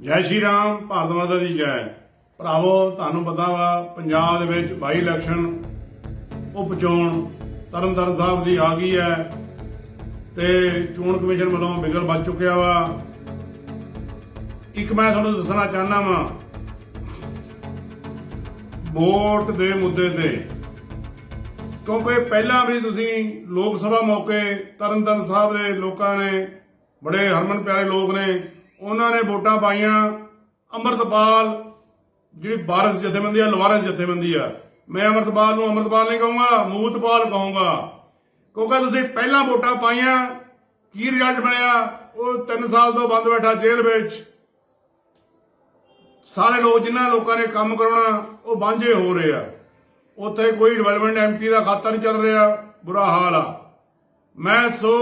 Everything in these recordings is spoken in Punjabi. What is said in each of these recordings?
ਜੈ ਸ਼੍ਰੀ ਰਾਮ, ਭਾਰਤ ਮਾਤਾ ਦੀ ਜੈ। ਭਰਾਵੋ, ਤੁਹਾਨੂੰ ਪਤਾ ਵਾ, ਪੰਜਾਬ ਦੇ ਵਿੱਚ ਬਾਈ ਇਲੈਕਸ਼ਨ ਉਪ ਚੋਣ ਤਰਨਤਾਰਨ ਸਾਹਿਬ ਦੀ ਆ ਗਈ ਹੈ ਤੇ ਚੋਣ ਕਮਿਸ਼ਨ ਵੱਲੋਂ ਬਿਗਲ ਵੱਜ ਚੁੱਕਿਆ ਵਾ। ਇੱਕ ਮੈਂ ਤੁਹਾਨੂੰ ਦੱਸਣਾ ਚਾਹਨਾ ਵਾਂ, ਵੋਟ ਦੇ ਮੁੱਦੇ ਤੇ, ਕਿਉਂਕਿ ਪਹਿਲਾਂ ਵੀ ਤੁਸੀਂ ਲੋਕ ਸਭਾ ਮੌਕੇ ਤਰਨਤਾਰਨ ਸਾਹਿਬ ਦੇ ਲੋਕਾਂ ਨੇ, ਬੜੇ ਹਰਮਨ ਪਿਆਰੇ ਲੋਕ ਨੇ ਉਹਨਾਂ ਨੇ ਵੋਟਾਂ ਪਾਈਆਂ। ਅੰਮ੍ਰਿਤਪਾਲ, ਜਿਹੜੀ ਵਾਰਸ ਜਥੇਬੰਦੀ ਆ, ਲਵਾਰਸ ਜਥੇਬੰਦੀ ਆ। ਮੈਂ ਅੰਮ੍ਰਿਤਪਾਲ ਨੂੰ ਅੰਮ੍ਰਿਤਪਾਲ ਨਹੀਂ ਕਹੂੰਗਾ, ਮੂਤਪਾਲ ਕਹੂੰਗਾ। ਕਿਉਂਕਿ ਤੁਸੀਂ ਪਹਿਲਾਂ ਵੋਟਾਂ ਪਾਈਆਂ, ਕੀ ਰਿਜ਼ਲਟ ਬਣਿਆ? ਉਹ 3 ਸਾਲ ਤੋਂ ਬੰਦ ਬੈਠਾ ਜੇਲ੍ਹ ਵਿੱਚ। ਸਾਰੇ ਲੋਕ ਜਿਨ੍ਹਾਂ ਲੋਕਾਂ ਨੇ ਕੰਮ ਕਰਾਉਣਾ, ਉਹ ਵਾਂਝੇ ਹੋ ਰਹੇ ਆ। ਉੱਥੇ ਕੋਈ ਡਿਵੈਲਪਮੈਂਟ ਐਮਪੀ ਦਾ ਖਾਤਾ ਨਹੀਂ ਚੱਲ ਰਿਹਾ, ਬੁਰਾ ਹਾਲ ਆ। ਮੈਂ ਸੋ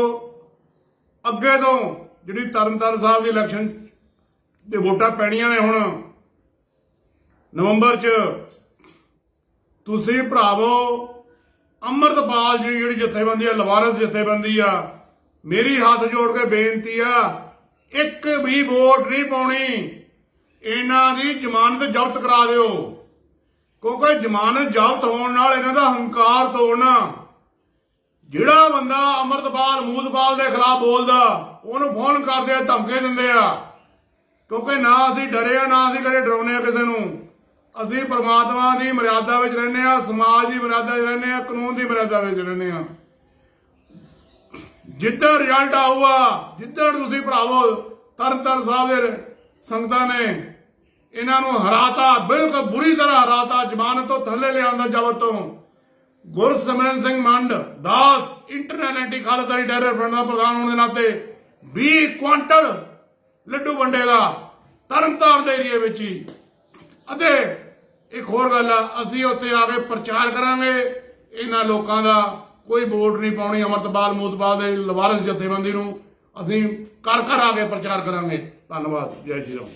ਅੱਗੇ ਤੋਂ ਜਿਹੜੀ ਤਰਨਤਾਰਨ ਸਾਹਿਬ ਦੀ ਇਲੈਕਸ਼ਨ ਦੇ ਵੋਟਾਂ ਪੈਣੀਆਂ ਨੇ ਹੁਣ, ਨਵੰਬਰ 'ਚ ਤੁਸੀਂ ਭਰਾਵੋ ਅੰਮ੍ਰਿਤਪਾਲ ਜੀ ਜਿਹੜੀ ਜਥੇਬੰਦੀ ਆ, ਲਵਾਰਸ ਜਥੇਬੰਦੀ ਆ, ਮੇਰੀ ਹੱਥ ਜੋੜ ਕੇ ਬੇਨਤੀ ਆ, ਇੱਕ ਵੀ ਵੋਟ ਨਹੀਂ ਪਾਉਣੀ। ਇਹਨਾਂ ਦੀ ਜ਼ਮਾਨਤ ਜ਼ਬਤ ਕਰਾ ਦਿਓ। ਕਿਉਂਕਿ ਜ਼ਮਾਨਤ ਜ਼ਬਤ ਹੋਣ ਨਾਲ ਇਹਨਾਂ ਦਾ ਹੰਕਾਰ ਤੋੜਨਾ ਜਿਹੜਾ ਬੰਦਾ ਅਮਰਤਪਾਲ ਮੂਦਪਾਲ ਦੇ ਖਿਲਾਫ ਬੋਲਦਾ, ਉਹਨੂੰ ਫੋਨ ਕਰਦੇ ਆ ਧਮਕੇ ਦਿੰਦੇ ਆ। ਕਿਉਂਕਿ ਨਾ ਅਸੀਂ ਡਰੇ ਆ, ਨਾ ਅਸੀਂ ਕਦੇ ਡਰਾਉਂਦੇ ਆ ਕਿਸੇ ਨੂੰ। ਅਸੀਂ ਪ੍ਰਮਾਤਮਾ ਦੀ ਮਰਿਆਦਾ ਵਿੱਚ ਰਹਿੰਦੇ ਆ, ਸਮਾਜ ਦੀ ਮਰਿਆਦਾ ਵਿੱਚ ਰਹਿੰਦੇ ਆ, ਕਾਨੂੰਨ ਦੀ ਮਰਿਆਦਾ ਵਿੱਚ ਰਹਿੰਦੇ ਆ। ਜਿੱਦਾਂ ਰਿਜ਼ਲਟ ਆਊਗਾ, ਜਿੱਦਾਂ ਤੁਸੀਂ ਭਰਾਵੋ, ਤਰਨਤਾਰਨ ਸਾਹਿਬ ਦੇ ਸੰਗਤਾਂ ਨੇ ਇਹਨਾਂ ਨੂੰ ਹਰਾਤਾ, ਬਿਲਕੁਲ ਬੁਰੀ ਤਰ੍ਹਾਂ ਹਰਾਤਾ, ਜ਼ਮਾਨਤ ਤੋਂ ਥੱਲੇ ਲਿਆਉਂਦਾ ਜ਼ਬਰ ਤੋਂ। ਗੁਰਸਿਮਰਨ ਸਿੰਘ ਮੰਡ, ਦਾਸ ਇੰਟਰਨੈਸ਼ਨਲ ਖਾਲਸਾਈ ਡੈਰਰ ਫਰੰਟ ਦਾ ਪ੍ਰਧਾਨ ਹੋਣ ਦੇ ਨਾਤੇ 20 ਕੁਆਂਟਲ ਲੱਡੂ ਵੰਡੇਗਾ ਤਰਨਤਾਰਨ ਦੇ ਏਰੀਏ ਵਿੱਚ ਹੀ। ਅਤੇ ਇੱਕ ਹੋਰ ਗੱਲ ਆ, ਅਸੀਂ ਉੱਥੇ ਆ ਕੇ ਪ੍ਰਚਾਰ ਕਰਾਂਗੇ। ਇਹਨਾਂ ਲੋਕਾਂ ਦਾ ਕੋਈ ਵੋਟ ਨਹੀਂ ਪਾਉਣੀ, ਅਮਰਤਪਾਲ ਮੋਤਪਾਲ ਦੇ ਲਵਾਰਸ ਜਥੇਬੰਦੀ ਨੂੰ ਅਸੀਂ ਘਰ ਘਰ ਆ ਕੇ ਪ੍ਰਚਾਰ ਕਰਾਂਗੇ। ਧੰਨਵਾਦ, ਜੈ ਸ਼੍ਰੀ ਰਾਮ।